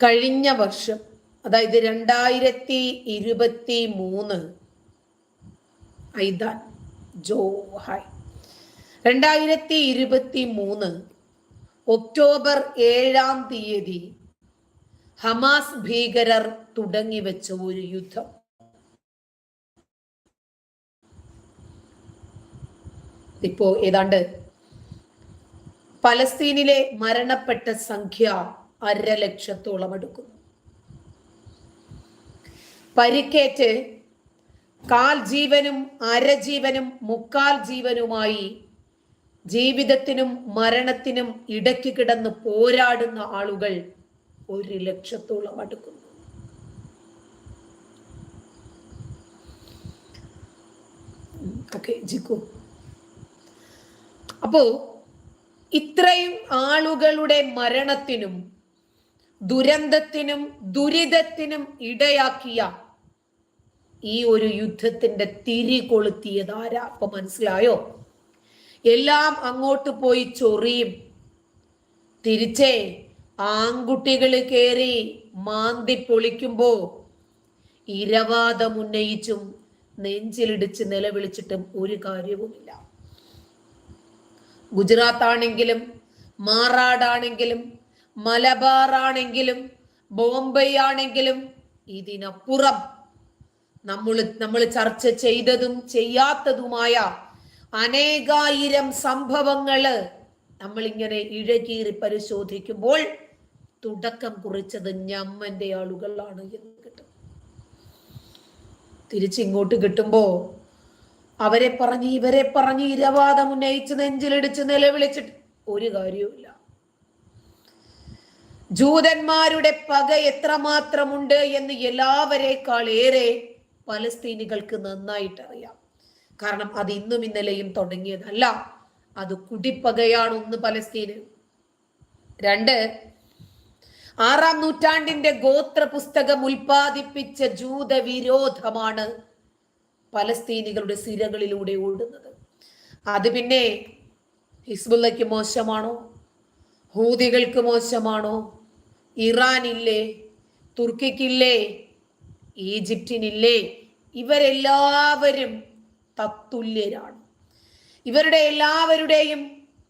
കഴിഞ്ഞ വർഷം അതായത് രണ്ടായിരത്തി ഇരുപത്തി മൂന്ന് ഐദാൻ ജോ ഹായ് രണ്ടായിരത്തി ഇരുപത്തി മൂന്ന് ഒക്ടോബർ ഏഴാം തീയതി ഹമാസ് ഭീകരർ തുടങ്ങിവെച്ച ഒരു യുദ്ധം. ഇപ്പോ ഏതാണ്ട് പലസ്തീനിലെ മരണപ്പെട്ട സംഖ്യ അര ലക്ഷത്തോളം അടുക്കുന്നു പരിക്കേറ്റ് കാൽ ജീവനും അരജീവനും മുക്കാൽ ജീവനുമായി ജീവിതത്തിനും മരണത്തിനും ഇടയ്ക്ക് കിടന്ന് പോരാടുന്ന ആളുകൾ ഒരു ലക്ഷത്തോളം അടുക്കുന്നു. അപ്പോ ഇത്രയും ആളുകളുടെ മരണത്തിനും ദുരന്തത്തിനും ദുരിതത്തിനും ഇടയാക്കിയ ഈ ഒരു യുദ്ധത്തിന്റെ തിരി കൊളുത്തിയത് ആരാ? അപ്പൊ മനസ്സിലായോ? എല്ലാം അങ്ങോട്ട് പോയി ചൊറിയും. തിരിച്ചേ ആൺകുട്ടികൾ കയറി മാന്തി പൊളിക്കുമ്പോ ഇരവാദം ഉന്നയിച്ചും നെഞ്ചിലിടിച്ച് നിലവിളിച്ചിട്ടും ഒരു കാര്യവുമില്ല. ഗുജറാത്ത് ആണെങ്കിലും മാറാടാണെങ്കിലും മലബാർ ആണെങ്കിലും ബോംബെ ആണെങ്കിലും ഇതിനപ്പുറം നമ്മൾ നമ്മൾ ചർച്ച ചെയ്തതും ചെയ്യാത്തതുമായ അനേകായിരം സംഭവങ്ങൾ നമ്മളിങ്ങനെ ഇഴകീറി പരിശോധിക്കുമ്പോൾ തുടക്കം കുറിച്ചത് ഞമ്മന്റെ ആളുകളാണ് എന്ന് കിട്ടും. തിരിച്ചിങ്ങോട്ട് കിട്ടുമ്പോ അവരെ പറഞ്ഞ് ഇവരെ പറഞ്ഞ് ഇരവാദം ഉന്നയിച്ച് നെഞ്ചിലിടിച്ച് നിലവിളിച്ചിട്ട് ഒരു കാര്യവുമില്ല. ജൂതന്മാരുടെ പക എത്രമാത്രമുണ്ട് എന്ന് എല്ലാവരേക്കാൾ ഏറെ പലസ്തീനികൾക്ക് നന്നായിട്ട് അറിയാം കാരണം അത് ഇന്നും ഇന്നലെയും തുടങ്ങിയതല്ല. അത് കുടിപ്പകയാണ് ഒന്ന് പലസ്തീന്. രണ്ട് ആറാം നൂറ്റാണ്ടിന്റെ ഗോത്ര പുസ്തകം ഉൽപ്പാദിപ്പിച്ച ജൂത വിരോധമാണ് പലസ്തീനികളുടെ സിരകളിലൂടെ ഓടുന്നത്. അത് പിന്നെ ഹിസ്ബുള്ളയ്ക്ക് മോശമാണോ? ഹൂതികൾക്ക് മോശമാണോ? ഇറാനില്ലേ തുർക്കിക്കില്ലേ ഈജിപ്തിനില്ലേ ഇവരെല്ലാവരും തത്തുല്യരാണ്. ഇവരുടെ എല്ലാവരുടെയും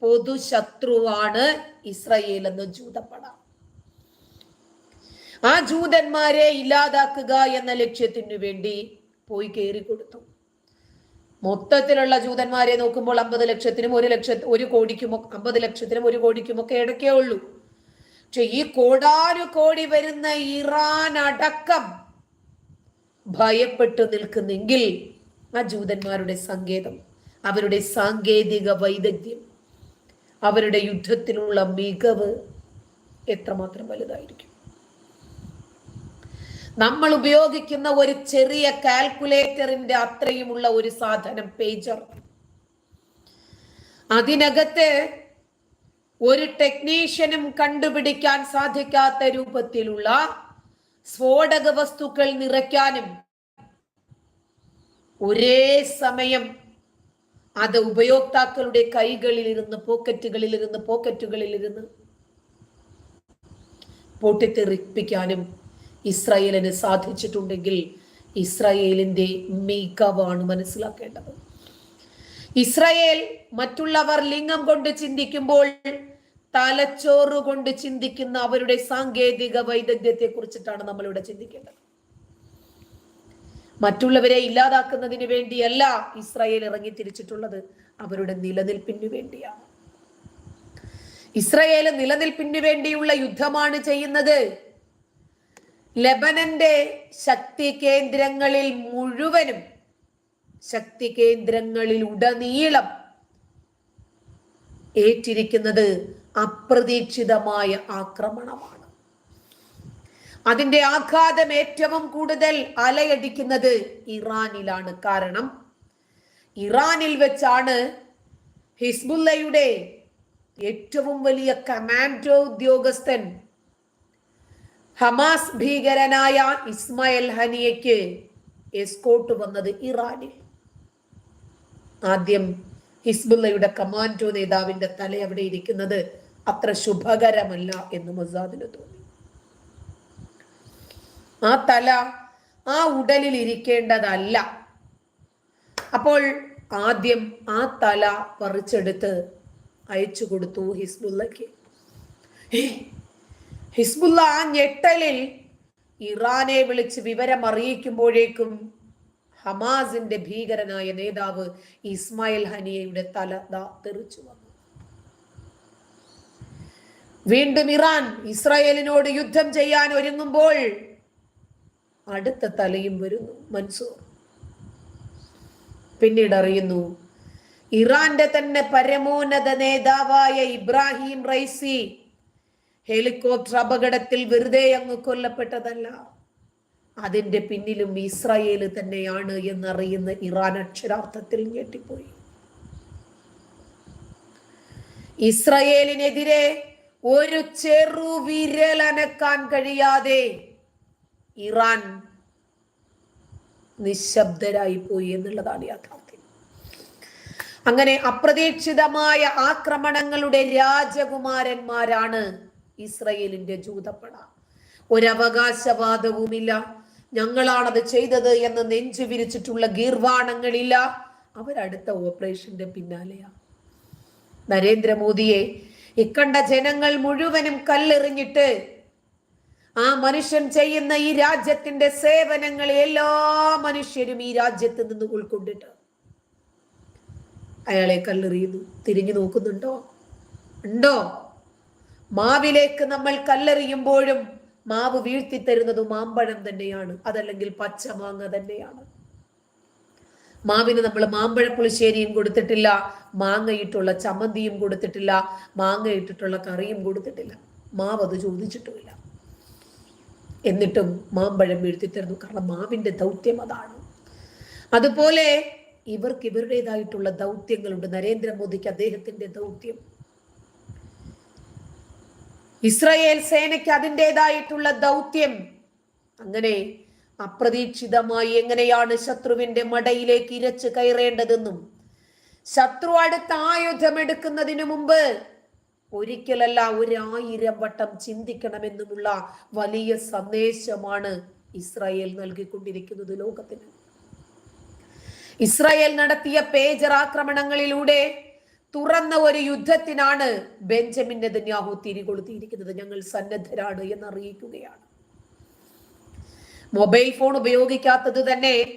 പൊതുശത്രുവാണ് ഇസ്രയേൽ എന്ന് ജൂതപ്പട. ആ ജൂതന്മാരെ ഇല്ലാതാക്കുക എന്ന ലക്ഷ്യത്തിനു വേണ്ടി പോയി കയറി കൊടുത്തു. മൊത്തത്തിലുള്ള ജൂതന്മാരെ നോക്കുമ്പോൾ അമ്പത് ലക്ഷത്തിനും ഒരു ലക്ഷ ഒരു കോടിക്കും അമ്പത് ലക്ഷത്തിനും ഒരു കോടിക്കും ഒക്കെ ഇടയ്ക്കേ ഉള്ളൂ. പക്ഷെ ഈ കോടാനു കോടി വരുന്ന ഇറാൻ അടക്കം ഭയപ്പെട്ടു നിൽക്കുന്നെങ്കിൽ ആ ജൂതന്മാരുടെ സങ്കേതം അവരുടെ സാങ്കേതിക വൈദഗ്ധ്യം അവരുടെ യുദ്ധത്തിനുള്ള മികവ് എത്രമാത്രം വലുതായിരിക്കും? നമ്മൾ ഉപയോഗിക്കുന്ന ഒരു ചെറിയ കാൽക്കുലേറ്ററിന്റെ അത്രയുമുള്ള ഒരു സാധനം പേജർ. അതിനകത്ത് ഒരു ടെക്നീഷ്യനും കണ്ടുപിടിക്കാൻ സാധിക്കാത്ത രൂപത്തിലുള്ള സ്ഫോടക വസ്തുക്കൾ നിറയ്ക്കാനും ഒരേ സമയം അത് ഉപയോക്താക്കളുടെ കൈകളിൽ ഇരുന്ന് പോക്കറ്റുകളിൽ ഇരുന്ന് പോക്കറ്റുകളിൽ ഇരുന്ന് പൊട്ടിത്തെറിപ്പിക്കാനും ഇസ്രായേലിന് സാധിച്ചിട്ടുണ്ടെങ്കിൽ ഇസ്രായേലിന്റെ മികവാണ് മനസ്സിലാക്കേണ്ടത്. ഇസ്രായേൽ മറ്റുള്ളവർ ലിംഗം കൊണ്ട് ചിന്തിക്കുമ്പോൾ തലച്ചോറ് കൊണ്ട് ചിന്തിക്കുന്ന അവരുടെ സാങ്കേതിക വൈദഗ്ധ്യത്തെ കുറിച്ചിട്ടാണ് നമ്മൾ ഇവിടെ ചിന്തിക്കേണ്ടത്. മറ്റുള്ളവരെ ഇല്ലാതാക്കുന്നതിന് വേണ്ടിയല്ല ഇസ്രായേൽ ഇറങ്ങി തിരിച്ചിട്ടുള്ളത് അവരുടെ നിലനിൽപ്പിന് വേണ്ടിയാണ്. ഇസ്രായേൽ നിലനിൽപ്പിന് വേണ്ടിയുള്ള യുദ്ധമാണ് ചെയ്യുന്നത്. ലബനന്റെ ശക്തി കേന്ദ്രങ്ങളിൽ മുഴുവനും ശക്തി കേന്ദ്രങ്ങളിൽ ഉടനീളം ഏറ്റിരിക്കുന്നത് അപ്രതീക്ഷിതമായ ആക്രമണമാണ്. അതിന്റെ ആഘാതം ഏറ്റവും കൂടുതൽ അലയടിക്കുന്നത് ഇറാനിലാണ്. കാരണം ഇറാനിൽ വെച്ചാണ് ഹിസ്ബുല്ലയുടെ ഏറ്റവും വലിയ കമാൻഡോ ഉദ്യോഗസ്ഥൻ ഹമാസ് ഭീകരനായ ഇസ്മായിൽ ഹനിയയ്ക്ക് എസ്കോട്ട് വന്നത് ഇറാനിൽ. ആദ്യം ഹിസ്ബുല്ലയുടെ കമാൻഡോ നേതാവിന്റെ തല അവിടെ ഇരിക്കുന്നത് അത്ര ശുഭകരമല്ല എന്ന് മുസാദിന് തോന്നി. ആ തല ആ ഉടലിൽ ഇരിക്കേണ്ടതല്ല. അപ്പോൾ ആദ്യം ആ തല പറിച്ചെടുത്ത് അയച്ചു കൊടുത്തു ഹിസ്ബുല്ലയ്ക്ക് ഹിസ്ബുല്ല ആ ഞെട്ടലിൽ ഇറാനെ വിളിച്ച് വിവരം അറിയിക്കുമ്പോഴേക്കും ഹമാസിന്റെ ഭീകരനായ നേതാവ് ഇസ്മായിൽ ഹനിയയുടെ തല ദാ തെറിച്ചു വന്നു. വീണ്ടും ഇറാൻ ഇസ്രായേലിനോട് യുദ്ധം ചെയ്യാൻ ഒരുങ്ങുമ്പോൾ അടുത്ത തലയും വരുന്നു മൻസൂർ. പിന്നീട് അറിയുന്നു ഇറാന്റെ തന്നെ പരമോന്നത നേതാവായ ഇബ്രാഹിം റൈസി ഹെലികോപ്റ്റർ അപകടത്തിൽ വെറുതെ അങ്ങ് കൊല്ലപ്പെട്ടതല്ല അതിന്റെ പിന്നിലും ഇസ്രായേൽ തന്നെയാണ് എന്നറിയുന്ന ഇറാൻ അക്ഷരാർത്ഥത്തിൽ ഞെട്ടിപ്പോയി. ഇസ്രായേലിനെതിരെ ഒരു ചെറു വിരൽ അനക്കാൻ കഴിയാതെ ഇറാൻ നിശബ്ദരായി പോയി എന്നുള്ളതാണ് യാഥാർത്ഥ്യം. അങ്ങനെ അപ്രതീക്ഷിതമായ ആക്രമണങ്ങളുടെ രാജകുമാരന്മാരാണ് ഇസ്രയേലിന്റെ ജൂതപ്പട. ഒരവകാശവാദവുമില്ല. ഞങ്ങളാണത് ചെയ്തത് എന്ന് നെഞ്ചു വിരിച്ചിട്ടുള്ള ഗീർവാണങ്ങളില്ല. അവരടുത്ത ഓപ്പറേഷന്റെ പിന്നാലെയാണ് നരേന്ദ്രമോദിയെ ഇക്കണ്ട ജനങ്ങൾ മുഴുവനും കല്ലെറിഞ്ഞിട്ട് ആ മനുഷ്യൻ ചെയ്യുന്ന ഈ രാജ്യത്തിന്റെ സേവനങ്ങളെ എല്ലാ മനുഷ്യരും ഈ രാജ്യത്ത് നിന്ന് ഉൾക്കൊണ്ടിട്ട് അയാളെ കല്ലെറിയുന്നു. തിരിഞ്ഞു നോക്കുന്നുണ്ടോ? ഉണ്ടോ? മാവിലേക്ക് നമ്മൾ കല്ലെറിയുമ്പോഴും മാവ് വീഴ്ത്തി തരുന്നത് മാമ്പഴം തന്നെയാണ്. അതല്ലെങ്കിൽ പച്ചമാങ്ങ തന്നെയാണ്. മാവിന് നമ്മൾ മാമ്പഴ പുളിശ്ശേരിയും കൊടുത്തിട്ടില്ല മാങ്ങയിട്ടുള്ള ചമ്മന്തിയും കൊടുത്തിട്ടില്ല മാങ്ങയിട്ടിട്ടുള്ള കറിയും കൊടുത്തിട്ടില്ല. മാവ് അത് ചോദിച്ചിട്ടുമില്ല. എന്നിട്ടും മാമ്പഴം വീഴ്ത്തി തരുന്നു കാരണം മാവിന്റെ ദൗത്യം അതാണ്. അതുപോലെ ഇവർക്ക് ഇവരുടേതായിട്ടുള്ള ദൗത്യങ്ങളുണ്ട്. നരേന്ദ്രമോദിക്ക് അദ്ദേഹത്തിന്റെ ദൗത്യം. ഇസ്രായേൽ സേനയ്ക്ക് അതിന്റെതായിട്ടുള്ള ദൗത്യം. അങ്ങനെ അപ്രതീക്ഷിതമായി എങ്ങനെയാണ് ശത്രുവിന്റെ മടയിലേക്ക് ഇരച്ചു കയറേണ്ടതെന്നും ശത്രു അടുത്ത ആയുധം എടുക്കുന്നതിനു മുമ്പ് ഒരിക്കലല്ല ഒരായിരം വട്ടം ചിന്തിക്കണമെന്നുമുള്ള വലിയ സന്ദേശമാണ് ഇസ്രായേൽ നൽകിക്കൊണ്ടിരിക്കുന്നത് ലോകത്തിന്. ഇസ്രായേൽ നടത്തിയ പേജർ ആക്രമണങ്ങളിലൂടെ തുറന്ന ഒരു യുദ്ധത്തിനാണ് ബെഞ്ചമിൻ നെതന്യാഹു തിരികൊളുത്തിയിരിക്കുന്നത്. ഞങ്ങൾ സന്നദ്ധരാണ് എന്ന് അറിയിക്കുകയാണ് മൊബൈൽ ഫോൺ ഉപയോഗിക്കാത്തത് തന്നെ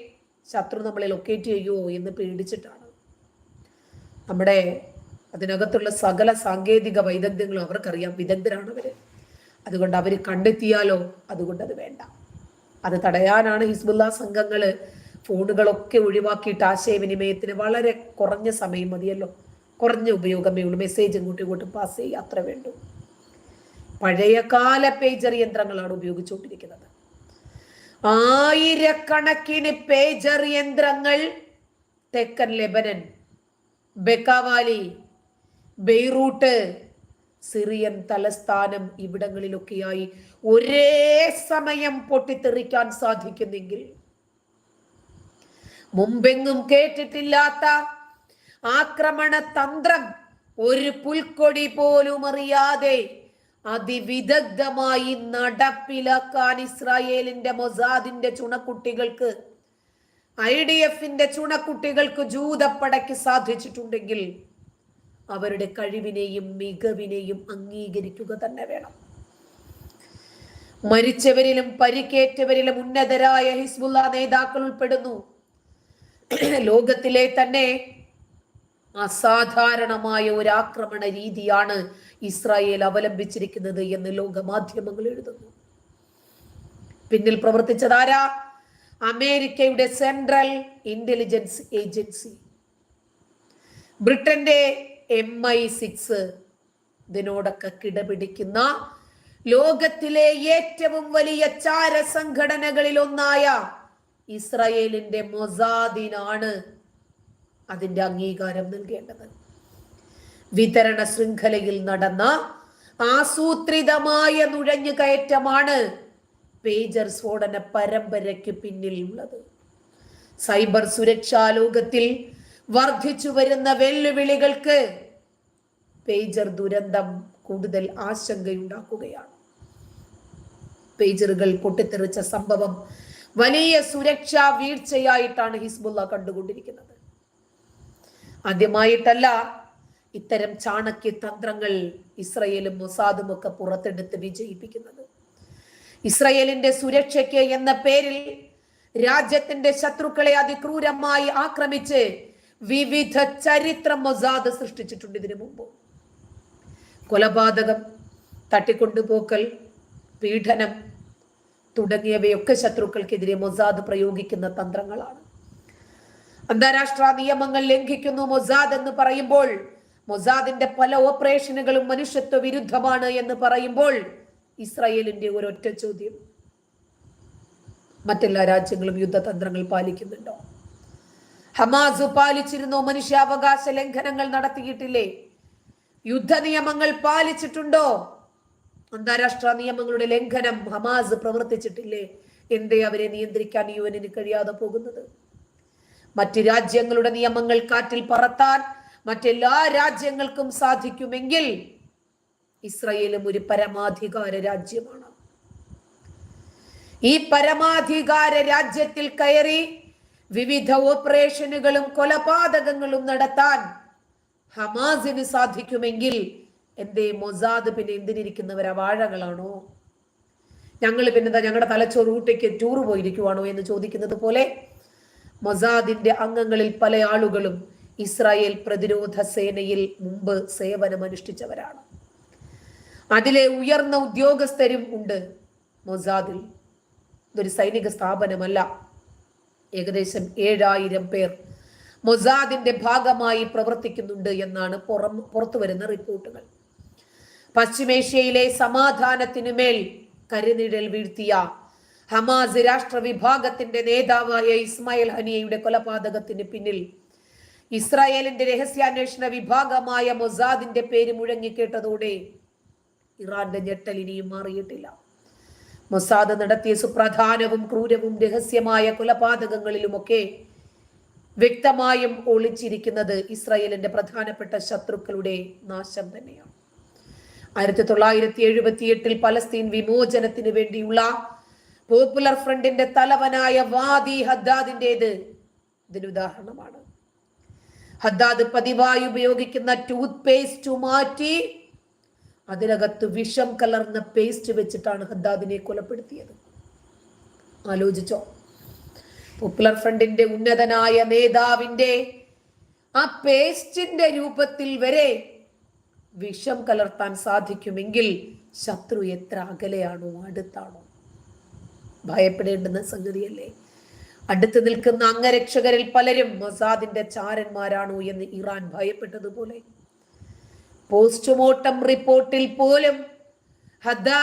ശത്രു നമ്മളെ ലൊക്കേറ്റ് ചെയ്യുമോ എന്ന് പേടിച്ചിട്ടാണ്. നമ്മുടെ അതിനകത്തുള്ള സകല സാങ്കേതിക വൈദഗ്ധ്യങ്ങളും അവർക്കറിയാം. വിദഗ്ധരാണ് അവർ. അതുകൊണ്ട് അവർ കണ്ടെത്തിയാലോ? അതുകൊണ്ട് അത് വേണ്ട. അത് തടയാനാണ് ഹിസ്ബുല്ല സംഘങ്ങൾ ഫോണുകളൊക്കെ ഒഴിവാക്കിയിട്ട് ആശയവിനിമയത്തിന് വളരെ കുറഞ്ഞ സമയം മതിയല്ലോ. കുറഞ്ഞ ഉപയോഗമേ ഉള്ളൂ. മെസ്സേജ് ഇങ്ങോട്ടും ഇങ്ങോട്ടും പാസ് ചെയ്യുക അത്ര വേണ്ടു. പഴയകാല പേജർ യന്ത്രങ്ങളാണ് ഉപയോഗിച്ചുകൊണ്ടിരിക്കുന്നത്. ആയിരക്കണക്കിന് പേജർ യന്ത്രങ്ങൾ തെക്കൻ ലെബനൻ ബെക്കാവാലി ബെയ്റൂട്ട് സിറിയൻ തലസ്ഥാനം ഇവിടങ്ങളിലൊക്കെയായി ഒരേ സമയം പൊട്ടിത്തെറിക്കാൻ സാധിക്കുന്നെങ്കിൽ. മുമ്പെങ്ങും കേട്ടിട്ടില്ലാത്ത ആക്രമണ തന്ത്രം ഒരു പുൽക്കൊടി പോലും അറിയാതെ അതിവിദഗ്ധമായി നടപ്പിലാക്കാൻ ഇസ്രായേലിന്റെ മൊസാദിന്റെ ചുണക്കുട്ടികൾക്ക് ഐ ഡി എഫിന്റെ ചുണക്കുട്ടികൾക്ക് ജൂതപ്പടയ്ക്ക് സാധിച്ചിട്ടുണ്ടെങ്കിൽ അവരുടെ കഴിവിനെയും മികവിനെയും അംഗീകരിക്കുക തന്നെ വേണം. മരിച്ചവരിലും പരിക്കേറ്റവരിലും ഉന്നതരായ ഹിസ്ബുല്ല നേതാക്കൾ ഉൾപ്പെടുന്നു. ലോകത്തിലെ തന്നെ അസാധാരണമായ ഒരു ആക്രമണ രീതിയാണ് ഇസ്രായേൽ അവലംബിച്ചിരിക്കുന്നത് എന്ന് ലോകമാധ്യമങ്ങൾ എഴുതുന്നു. പിന്നിൽ പ്രവർത്തിച്ചതാരാ അമേരിക്കയുടെ സെൻട്രൽ ഇന്റലിജൻസ് ഏജൻസി. ബ്രിട്ടന്റെ എം ഐ സിക്സ് ഇതിനോടൊക്കെ കിടപിടിക്കുന്ന ലോകത്തിലെ ഏറ്റവും വലിയ ചാര സംഘടനകളിൽ ഒന്നായ ഇസ്രായേലിന്റെ മൊസാദിനാണ് അതിന്റെ അംഗീകാരം നൽകേണ്ടത്. വിതരണ ശൃംഖലയിൽ നടന്ന ആസൂത്രിതമായ നുഴഞ്ഞു കയറ്റമാണ് പേജർ സ്ഫോടന പരമ്പരയ്ക്ക് പിന്നിലുള്ളത്. സൈബർ സുരക്ഷാ ലോകത്തിൽ വർദ്ധിച്ചു വരുന്ന വെല്ലുവിളികൾക്ക് പേജർ ദുരന്തം കൂടുതൽ ആശങ്കയുണ്ടാക്കുകയാണ്. പേജറുകൾ പൊട്ടിത്തെറിച്ച സംഭവം വലിയ സുരക്ഷാ വീഴ്ചയായിട്ടാണ് ഹിസ്ബുല്ല കണ്ടുകൊണ്ടിരിക്കുന്നത്. ആദ്യമായിട്ടല്ല ഇത്തരം ചാണക്യ തന്ത്രങ്ങൾ ഇസ്രയേലും മൊസാദും ഒക്കെ പുറത്തെടുത്ത് വിജയിപ്പിക്കുന്നത്. ഇസ്രയേലിന്റെ സുരക്ഷയ്ക്ക് എന്ന പേരിൽ രാജ്യത്തിന്റെ ശത്രുക്കളെ അതിക്രൂരമായി ആക്രമിച്ച് വിവിധ ചരിത്രം മൊസാദ് സൃഷ്ടിച്ചിട്ടുണ്ട് ഇതിനു മുമ്പ്. കൊലപാതകം തട്ടിക്കൊണ്ടുപോക്കൽ പീഡനം തുടങ്ങിയവയൊക്കെ ശത്രുക്കൾക്കെതിരെ മൊസാദ് പ്രയോഗിക്കുന്ന തന്ത്രങ്ങളാണ്. അന്താരാഷ്ട്ര നിയമങ്ങൾ ലംഘിക്കുന്നു മൊസാദ് എന്ന് പറയുമ്പോൾ മൊസാദിന്റെ പല ഓപ്പറേഷനുകളും മനുഷ്യത്വ വിരുദ്ധമാണ് എന്ന് പറയുമ്പോൾ ഇസ്രായേലിന്റെ ഒരൊറ്റ ചോദ്യം. മറ്റെല്ലാ രാജ്യങ്ങളും യുദ്ധതന്ത്രങ്ങൾ പാലിക്കുന്നുണ്ടോ? ഹമാസ് പാലിച്ചിരുന്നോ മനുഷ്യാവകാശ ലംഘനങ്ങൾ നടത്തിയിട്ടില്ലേ? യുദ്ധ നിയമങ്ങൾ പാലിച്ചിട്ടുണ്ടോ? അന്താരാഷ്ട്ര നിയമങ്ങളുടെ ലംഘനം ഹമാസ് പ്രവർത്തിച്ചിട്ടില്ലേ? എന്തേ അവരെ നിയന്ത്രിക്കാൻ യുവനിന് കഴിയാതെ പോകുന്നത്? മറ്റ് രാജ്യങ്ങളുടെ നിയമങ്ങൾ കാറ്റിൽ പറത്താൻ മറ്റെല്ലാ രാജ്യങ്ങൾക്കും സാധിക്കുമെങ്കിൽ ഇസ്രയേലും ഒരു പരമാധികാര രാജ്യമാണ്. ഈ പരമാധികാര രാജ്യത്തിൽ കയറി വിവിധ ഓപ്പറേഷനുകളും കൊലപാതകങ്ങളും നടത്താൻ ഹമാസിന് സാധിക്കുമെങ്കിൽ എന്തേ മൊസാദ് പിന്നെ എന്തിനിരിക്കുന്നവരാ? വാഴകളാണോ? ഞങ്ങൾ പിന്നെന്താ ഞങ്ങളുടെ തലച്ചോറ് ഊട്ടയ്ക്ക് ടൂർ പോയിരിക്കുവാണോ എന്ന് ചോദിക്കുന്നത് പോലെ മൊസാദിന്റെ അംഗങ്ങളിൽ പല ആളുകളും ഇസ്രായേൽ പ്രതിരോധ സേനയിൽ മുമ്പ് സേവനമനുഷ്ഠിച്ചവരാണ്. അതിലെ ഉയർന്ന ഉദ്യോഗസ്ഥരും ഉണ്ട് മൊസാദിൽ. ഇതൊരു സൈനിക സ്ഥാപനമല്ല. ഏകദേശം ഏഴായിരം പേർ മൊസാദിന്റെ ഭാഗമായി പ്രവർത്തിക്കുന്നുണ്ട് എന്നാണ് പുറം പുറത്തു വരുന്ന റിപ്പോർട്ടുകൾ. പശ്ചിമേഷ്യയിലെ സമാധാനത്തിനു മേൽ കരുനിഴൽ വീഴ്ത്തിയ ഹമാസ് രാഷ്ട്ര വിഭാഗത്തിന്റെ നേതാവായ ഇസ്മായിൽ ഹനിയയുടെ കൊലപാതകത്തിന് പിന്നിൽ. ഇസ്രായേലിന്റെ രഹസ്യാന്വേഷണ വിഭാഗമായ മൊസാദിന്റെ പേര് മുഴങ്ങിക്കേട്ടതോടെ ഇറാന്റെ ഞെട്ടൽ ഇനിയും മാറിയിട്ടില്ല. മൊസാദ് നടത്തിയ സുപ്രധാനവും ക്രൂരവും രഹസ്യമായ കൊലപാതകങ്ങളിലുമൊക്കെ വ്യക്തമായും ഒളിച്ചിരിക്കുന്നത് ഇസ്രായേലിന്റെ പ്രധാനപ്പെട്ട ശത്രുക്കളുടെ നാശം തന്നെയാണ്. ആയിരത്തി തൊള്ളായിരത്തി എഴുപത്തി എട്ടിൽ പലസ്തീൻ വിമോചനത്തിന് വേണ്ടിയുള്ള പോപ്പുലർ ഫ്രണ്ടിന്റെ തലവനായ വാദി ഹദ്ദാദിന്റേത്. ഇതിന് ഉദാഹരണമാണ്. ഹദ്ദാദ് പതിവായി ഉപയോഗിക്കുന്ന ടൂത്ത് പേസ്റ്റ് മാറ്റി അതിനകത്ത് വിഷം കലർന്ന പേസ്റ്റ് വെച്ചിട്ടാണ് ഹദ്ദാദിനെ കൊലപ്പെടുത്തിയത്. ആലോചിച്ചോ. പോപ്പുലർ ഫ്രണ്ടിന്റെ ഉന്നതനായ നേതാവിന്റെ ആ പേസ്റ്റിന്റെ രൂപത്തിൽ വരെ വിഷം കലർത്താൻ സാധിക്കുമെങ്കിൽ ശത്രു എത്ര അകലെയാണോ അടുത്താണോ? ഭയപ്പെടേണ്ടുന്ന സംഗതിയല്ലേ? അടുത്ത് നിൽക്കുന്ന അംഗരക്ഷകരിൽ പലരും മൊസാദിന്റെ ചാരന്മാരാണോ എന്ന് ഇറാൻ ഭയപ്പെട്ടതുപോലെ. പോസ്റ്റ്മോർട്ടം റിപ്പോർട്ടിൽ പോലും ഹദ്ദാ